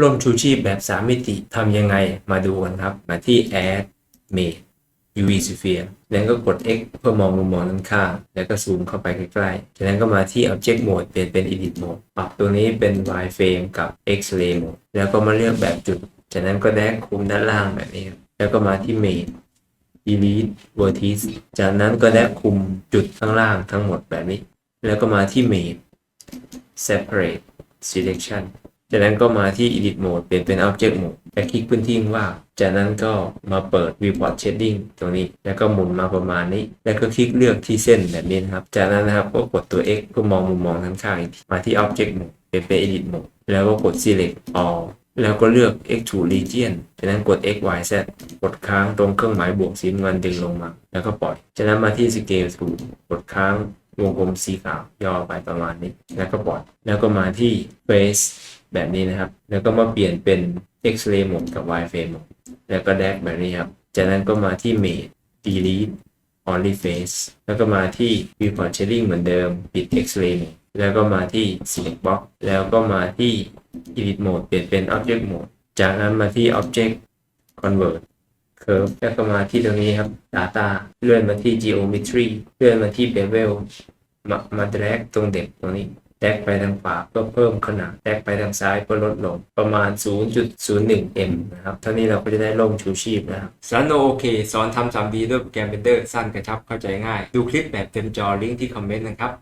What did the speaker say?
ร่มชูชีพแบบ 3 มิติทำยังไงมาดูกันครับ มาที่ add made UV sphere แล้วก็กด X เพื่อมองมุมมองด้านข้าง แล้วก็ซูมเข้าไปใกล้ๆ จากนั้นก็มาที่ object mode เปลี่ยนเป็น edit mode ปรับตัวนี้เป็น wireframe กับ x-ray mode แล้วก็มาเลือกแบบจุด จากนั้นก็แดกคุมด้านล่างแบบนี้ แล้วก็มาที่ made delete vertex จากนั้นก็แดกคุมจุดข้างล่างทั้งหมดแบบนี้ แล้วก็มาที่ made separate selection จากนั้นก็มาที่ edit mode เปลี่ยนเป็น object mode และคลิกพื้นที่ว่างจากนั้นก็มาเปิด viewport shading ตรงนี้ แล้วก็หมุนมาประมาณนี้ แล้วก็คลิกเลือกที่เส้นแบบนี้นะครับ จากนั้นนะครับก็กดตัว x เพื่อมองมุมมองข้างๆอีกทีมาที่ object mode เปลี่ยนเป็น edit mode แล้วก็กด select all แล้วก็เลือก extrude region จากนั้นกด x y z กดค้างตรงเครื่องหมายบวกสีเงินดึงลงมา แล้วก็ปล่อย จากนั้นมาที่ scale to กดค้าง วงกลมสีขาวย่อไปประมาณนี้ แล้วก็ปล่อยแล้วก็มาที่ face แบบนี้นะครับ แล้วก็มาเปลี่ยนเป็น X-ray mode กับ wireframe mode แล้วก็ drag แบบนี้ครับ จากนั้นก็มาที่ made delete only face แล้วก็มาที่ viewport shading เหมือนเดิม ปิด X-ray mode แล้วก็มาที่ select box แล้วก็มาที่ edit mode เปลี่ยนเป็น object mode จากนั้นมาที่ object convert curve แล้วก็มาที่ตรงนี้ครับ data เลื่อนมาที่ geometry เลื่อนมาที่ bevel มามา drag ตรงเด็กตรงนี้แดกไปทางขวาเพื่อเพิ่มขนาดแดกไปทางซ้ายเพื่อลดลงประมาณ 0.01 m นะครับเท่านี้เราก็จะได้ร่มชูชีพนะครับสอนโอเค สอนทำ 3D ด้วยโปรแกรม Blender สั้นกระชับเข้าใจง่าย ดูคลิปแบบเต็มจอลิงก์ที่คอมเมนต์นะครับ